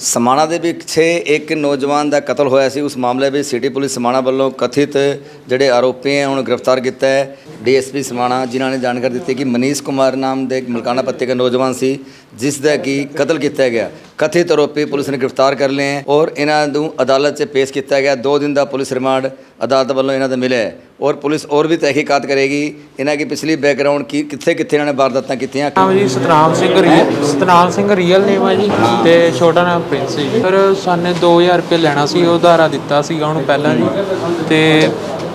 ਸਮਾਣਾ ਦੇ ਪਿੱਛੇ ਇੱਕ ਨੌਜਵਾਨ ਦਾ ਕਤਲ ਹੋਇਆ ਸੀ। ਉਸ ਮਾਮਲੇ ਵਿੱਚ ਸਿਟੀ ਪੁਲਿਸ ਸਮਾਣਾ ਵੱਲੋਂ ਕਥਿਤ ਜਿਹੜੇ ਆਰੋਪੀ ਹੈ, ਉਹਨੂੰ ਗ੍ਰਿਫਤਾਰ ਕੀਤਾ ਹੈ। ਡੀਐਸਪੀ ਸਮਾਣਾ ਜਿਨ੍ਹਾਂ ਨੇ ਜਾਣਕਾਰੀ ਦਿੱਤੀ ਕਿ ਮਨੀਸ਼ ਕੁਮਾਰ ਨਾਮ ਦੇ ਇੱਕ ਮਲਕਾਨਾ ਪੱਤੇ ਦਾ ਨੌਜਵਾਨ ਸੀ, ਜਿਸ ਦਾ ਕਿ ਕਤਲ ਕੀਤਾ ਗਿਆ। ਕਥਿਤ ਆਰੋਪੀ ਪੁਲਿਸ ਨੇ ਗ੍ਰਿਫਤਾਰ ਕਰ ਲਏ ਹੈ ਔਰ ਇਹਨਾਂ ਨੂੰ ਅਦਾਲਤ 'ਚ ਪੇਸ਼ ਕੀਤਾ ਗਿਆ। 2 ਦਿਨ ਦਾ ਪੁਲਿਸ ਰਿਮਾਂਡ ਅਦਾਲਤ ਵੱਲੋਂ ਇਹਨਾਂ ਦਾ ਮਿਲਿਆ ਹੈ ਔਰ ਪੁਲਿਸ ਹੋਰ ਵੀ ਤਹਿਕੀਕਾਤ ਕਰੇਗੀ। ਇਹਨਾਂ ਦੀ ਪਿਛਲੀ ਬੈਕਗ੍ਰਾਉਂਡ ਕੀ ਕਿੱਥੇ ਕਿੱਥੇ ਇਹਨਾਂ ਨੇ ਵਾਰਦਾਤਾਂ ਕੀਤੀਆਂ? ਨਾਮ ਜੀ Satnam Singh real Satnam Singh real name ਹੈ ਜੀ ਤੇ ਛੋਟਾ ਨਾਮ ਪ੍ਰਿੰਸ ਜੀ ਫਿਰ ਸਾਨੇ 2000 ਰੁਪਏ ਲੈਣਾ ਸੀ, ਉਹ ਉਧਾਰਾ ਦਿੱਤਾ ਸੀਗਾ ਉਹਨੂੰ ਪਹਿਲਾਂ ਜੀ। ਤੇ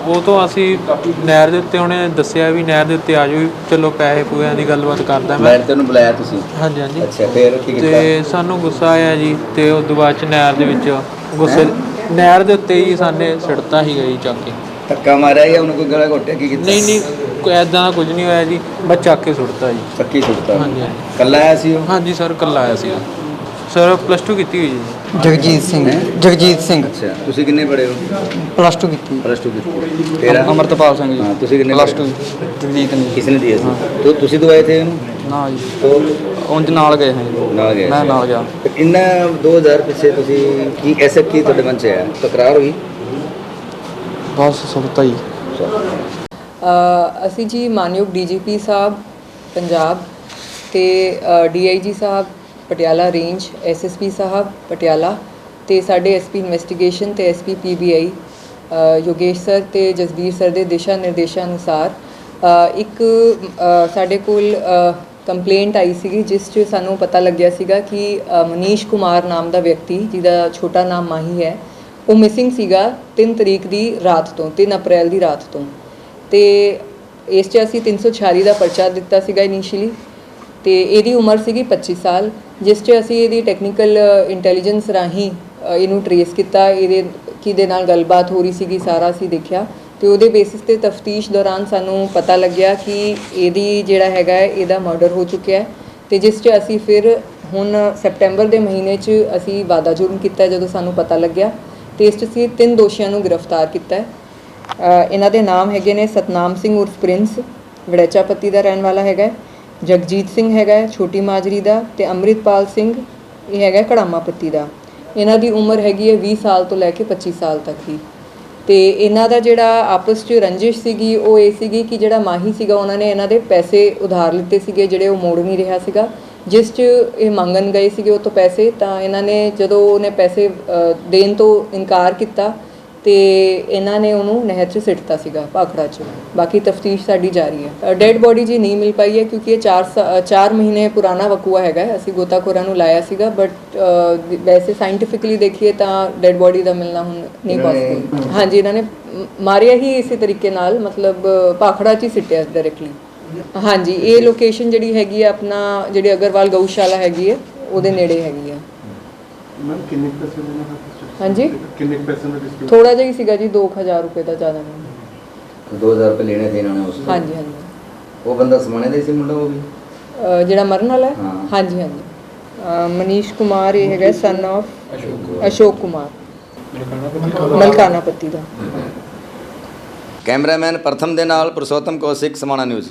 ਉਹ ਤੋਂ ਅਸੀਂ ਨਹਿਰ ਦੇ ਉੱਤੇ ਉਹਨੇ ਦੱਸਿਆ ਵੀ ਨਹਿਰ ਦੇ ਉੱਤੇ ਆ ਜਾਓ ਚਲੋ ਪੈਸੇ ਪੂਸਿਆਂ ਦੀ ਗੱਲਬਾਤ ਕਰਦਾ ਮੈਂ। ਮੈਂ ਤੈਨੂੰ ਬੁਲਾਇਆ ਤੁਸੀਂ? ਹਾਂਜੀ ਹਾਂਜੀ। ਅੱਛਾ ਫਿਰ ਕੀ ਕੀਤਾ? ਤੇ ਸਾਨੂੰ ਗੁੱਸਾ ਆਇਆ ਜੀ ਤੇ ਉਸ ਤੋਂ ਬਾਅਦ ਚ ਨਹਿਰ ਦੇ ਵਿੱਚ ਗੁੱਸੇ ਨਹਿਰ ਦੇ ਉੱਤੇ ਹੀ ਸਾਨੇ ਸਿੜਤਾ ਸੀਗਾ ਜੀ ਚੱਕ ਕੇ। ਧੱਕਾ ਮਾਰਿਆ ਜਾਂ ਉਹਨੂੰ ਕੋਈ ਗਲਾ ਘੋਟਿਆ? ਕੀ ਕੀਤਾ? ਨਹੀਂ ਨਹੀਂ ਕੋਈ ਐਦਾਂ ਦਾ ਕੁਝ ਨਹੀਂ ਹੋਇਆ ਜੀ ਬਸ ਚੱਕ ਕੇ ਸੁੱਟਤਾ ਜੀ। ਪੱਕੀ ਸੁੱਟਤਾ? ਹਾਂਜੀ ਹਾਂਜੀ। ਕੱਲਾ ਆਇਆ ਸੀ ਉਹ? ਹਾਂਜੀ ਸਰ ਕੱਲਾ ਆਇਆ ਸੀ। ਸਰ ਪਲੱਸ 2 ਕੀਤੀ ਹੋਈ ਜੀ। ਜਗਜੀਤ ਸਿੰਘ ਜਗਜੀਤ ਸਿੰਘ। ਅੱਛਾ ਤੁਸੀਂ ਕਿੰਨੇ ਪੜ੍ਹੇ ਹੋ? ਪਲੱਸ 2 ਕੀਤੀ। ਪਲੱਸ 2 ਕੀਤੀ। ਤੇਰਾ? ਅਮਰਤਪਾਲ ਸਿੰਘ ਜੀ। ਹਾਂ ਤੁਸੀਂ ਕਿੰਨੇ ਪਲੱਸ ਪੜ੍ਹੇ? 2 ਜਗਜੀਤ ਨੇ ਕਿਸ ਨੇ ਦਿਆ ਸੀ? ਤੋ ਤੁਸੀਂ ਦਵਾਏ ਥੇ ਉਹਨੂੰ? ਨਾ ਜੀ। ਤੋ ਉਂਝ ਨਾਲ ਗਏ ਹਾਂ ਜੀ। ਨਾਲ ਗਏ। ਮੈਂ ਸੀ। ਨਾਲ ਗਿਆ। ਤੇ ਇੰਨਾ 2000 ਪਿੱਛੇ ਤੁਸੀਂ ਕੀ ਐਸਾ ਕੀ ਤੁਹਾਡੇ ਮਨ ਚ ਆਇਆ? ਤਕਰਾਰ ਹੋਈ? ਬਸ ਸੁਣਤਾ ਜੀ ਅ, ਅਸੀਂ ਜੀ ਮਾਨਯੋਗ ਡੀਜੀਪੀ ਸਾਹਿਬ ਪੰਜਾਬ ਤੇ ਡੀਆਈਜੀ ਸਾਹਿਬ ਪਟਿਆਲਾ ਰੇਂਜ ਐਸਐਸਪੀ ਸਾਹਿਬ, ਪਟਿਆਲਾ ਤੇ ਸਾਡੇ ਐਸਪੀ ਇਨਵੈਸਟੀਗੇਸ਼ਨ ਤੇ ਐਸਪੀ ਪੀਬੀਆਈ ਯੋਗੇਸ਼ ਸਰ ਤੇ ਜਸਬੀਰ ਸਰ ਦੇ ਦਿਸ਼ਾ ਨਿਰਦੇਸ਼ਾਂ ਅਨੁਸਾਰ ਇੱਕ ਸਾਡੇ ਕੋਲ ਕੰਪਲੇਂਟ ਆਈ ਸੀਗੀ ਜਿਸ 'ਚ ਸਾਨੂੰ ਪਤਾ ਲੱਗਿਆ ਸੀਗਾ ਕਿ ਮਨੀਸ਼ ਕੁਮਾਰ ਨਾਮ ਦਾ ਵਿਅਕਤੀ ਜਿਹਦਾ ਛੋਟਾ ਨਾਮ ਮਾਹੀ ਹੈ, ਉਹ ਮਿਸਿੰਗ ਸੀਗਾ 3 ਤਰੀਕ ਦੀ ਰਾਤ ਤੋਂ 3 ਅਪ੍ਰੈਲ ਦੀ ਰਾਤ ਤੋਂ ਤੇ ਇਸ 'ਚ ਅਸੀਂ 346 ਦਾ ਪਰਚਾ ਦਿੱਤਾ ਸੀਗਾ ਇਨੀਸ਼ੀਅਲੀ ਤੇ ਇਹਦੀ ਉਮਰ ਸੀਗੀ 25 ਸਾਲ, ਜਿਸ 'ਚ ਅਸੀਂ ਇਹਦੀ ਟੈਕਨੀਕਲ ਇੰਟੈਲੀਜੈਂਸ ਰਾਹੀਂ ਇਹਨੂੰ ਟਰੇਸ ਕੀਤਾ। ਇਹਦੇ, ਕਿਹਦੇ ਨਾਲ ਗੱਲਬਾਤ ਹੋ ਰਹੀ ਸੀਗੀ, ਸਾਰਾ ਅਸੀਂ ਦੇਖਿਆ। ਤੇ ਉਹਦੇ ਬੇਸਿਸ ਤੇ ਤਫਤੀਸ਼ ਦੌਰਾਨ ਸਾਨੂੰ ਪਤਾ ਲੱਗਿਆ ਕਿ ਇਹਦੀ ਜਿਹੜਾ ਹੈਗਾ ਇਹਦਾ ਮਰਡਰ ਹੋ ਚੁੱਕਿਆ ਹੈ। ਤੇ ਜਿਸ 'ਚ ਅਸੀਂ ਫਿਰ ਹੁਣ ਸੈਪਟੈਂਬਰ ਦੇ ਮਹੀਨੇ 'ਚ ਅਸੀਂ ਵਾਦਾ ਜੁਰਮ ਕੀਤਾ, ਜਦੋਂ ਸਾਨੂੰ ਪਤਾ ਲੱਗਿਆ। ਤੇ ਇਸ 'ਚ ਅਸੀਂ ਤਿੰਨ ਦੋਸ਼ੀਆਂ ਨੂੰ ਗ੍ਰਿਫਤਾਰ ਕੀਤਾ ਹੈ। ਇਹਨਾਂ ਦੇ ਨਾਮ ਹੈਗੇ ਨੇ ਸਤਨਾਮ ਸਿੰਘ ਉਰਫ ਪ੍ਰਿੰਸ ਵੜੈਚਾ ਦਾ ਰਹਿਣ ਵਾਲਾ ਹੈਗਾ ਜਗਜੀਤ ਸਿੰਘ ਹੈਗਾ ਛੋਟੀ ਮਾਜਰੀ ਦਾ ਤੇ ਅੰਮ੍ਰਿਤਪਾਲ ਸਿੰਘ ਇਹ ਹੈਗਾ ਹੈ ਦਾ। ਇਹਨਾਂ ਦੀ ਉਮਰ ਹੈਗੀ ਹੈ 20 ਸਾਲ ਤੋਂ ਲੈ ਕੇ 25 ਸਾਲ ਤੱਕ ਹੀ ਤੇ ਇਹਨਾਂ ਦਾ ਜਿਹੜਾ ਆਪਸ 'ਚ ਰੰਜਿਸ਼ ਸੀਗੀ, ਉਹ ਇਹ ਸੀਗੀ ਕਿ ਜਿਹੜਾ ਮਾਹੀ ਸੀਗਾ, ਉਹਨਾਂ ਨੇ ਇਹਨਾਂ ਦੇ ਪੈਸੇ ਉਧਾਰ ਲਿੱਤੇ ਸੀਗੇ, ਜਿਹੜੇ ਉਹ ਮੋੜ ਨਹੀਂ ਰਿਹਾ ਸੀਗਾ। ਜਿਸ 'ਚ ਇਹ ਮੰਗਣ ਗਏ ਸੀਗੇ ਉਹ ਤੋਂ ਪੈਸੇ, ਤਾਂ ਇਹਨਾਂ ਨੇ ਜਦੋਂ ਉਹਨੇ ਪੈਸੇ ਦੇਣ ਤੋਂ ਇਨਕਾਰ ਕੀਤਾ ਤੇ ਇਹਨਾਂ ਨੇ ਉਹਨੂੰ ਨਹਿਰ 'ਚ ਸਿੱਟਤਾ ਸੀਗਾ ਭਾਖੜਾ 'ਚ। ਬਾਕੀ ਤਫਤੀਸ਼ ਸਾਡੀ ਜਾਰੀ ਹੈ। ਡੈੱਡ ਬੋਡੀ ਜੀ ਨਹੀਂ ਮਿਲ ਪਾਈ ਹੈ ਕਿਉਂਕਿ ਇਹ 4 4 ਮਹੀਨੇ ਪੁਰਾਣਾ ਵਕੂਆ ਹੈਗਾ। ਅਸੀਂ ਗੋਤਾਖੋਰਾਂ ਨੂੰ ਲਾਇਆ ਸੀਗਾ ਬਟ ਵੈਸੇ ਸਾਇੰਟੀਫਿਕਲੀ ਦੇਖੀਏ ਤਾਂ ਡੈੱਡ ਬੋਡੀ ਦਾ ਮਿਲਣਾ ਹੁਣ ਨਹੀਂ ਪੋਸੀਬਲ ਹਾਂਜੀ ਇਹਨਾਂ ਨੇ ਮਾਰਿਆ ਹੀ ਇਸੇ ਤਰੀਕੇ ਨਾਲ ਮਤਲਬ ਭਾਖੜਾ 'ਚ ਹੀ ਸਿੱਟਿਆ ਡਾਇਰੈਕਟਲੀ ਹਾਂਜੀ ਇਹ ਲੋਕੇਸ਼ਨ ਜਿਹੜੀ ਹੈਗੀ ਹੈ ਆਪਣਾ ਜਿਹੜੀ ਅਗਰਵਾਲ ਗਊਸ਼ਾਲਾ ਹੈਗੀ ਹੈ ਉਹਦੇ ਨੇੜੇ ਹੈਗੀ ਹੈ। ਮੈਮ ਕਿੰਨੇ ਕੁ ਪੈਸੇ ਦੇਣਾ ਹੈ ਹਾਂਜੀ। ਕਿੰਨੇ ਕੁ ਪੈਸੇ ਦਾ ਡਿਸਕਾਊਂਟ ਥੋੜਾ ਜਿਹਾ ਹੀ ਸੀਗਾ ਜੀ 2000 ਰੁਪਏ ਦਾ ਜ਼ਿਆਦਾ ਨਹੀਂ। 2000 ਰੁਪਏ ਲੈਣੇ ਥੇ ਇਹਨਾਂ ਨੇ ਉਸ ਤੋਂ। ਹਾਂਜੀ ਹਾਂਜੀ। ਉਹ ਬੰਦਾ ਸਮਾਣੇ ਦਾ ਹੀ ਸੀ ਮੁੰਡਾ ਉਹ ਵੀ? ਅਹ ਜਿਹੜਾ ਮਰਨ ਵਾਲਾ ਹੈ? ਹਾਂ। ਹਾਂਜੀ ਹਾਂਜੀ। ਅਹ ਮਨੀਸ਼ ਕੁਮਾਰ ਇਹ ਹੈਗਾ ਸਨ of ਅਸ਼ੋਕ ਕੁਮਾਰ। ਮਲਕਾਨਾ ਪੱਤੀ ਦਾ। ਕੈਮਰਾਮੈਨ ਪ੍ਰਥਮ ਦੇ ਨਾਲ ਪੁਰਸ਼ੋਤਮ ਕੌਸ਼ਿਕ ਸਮਾਣਾ ਨਿਊਜ਼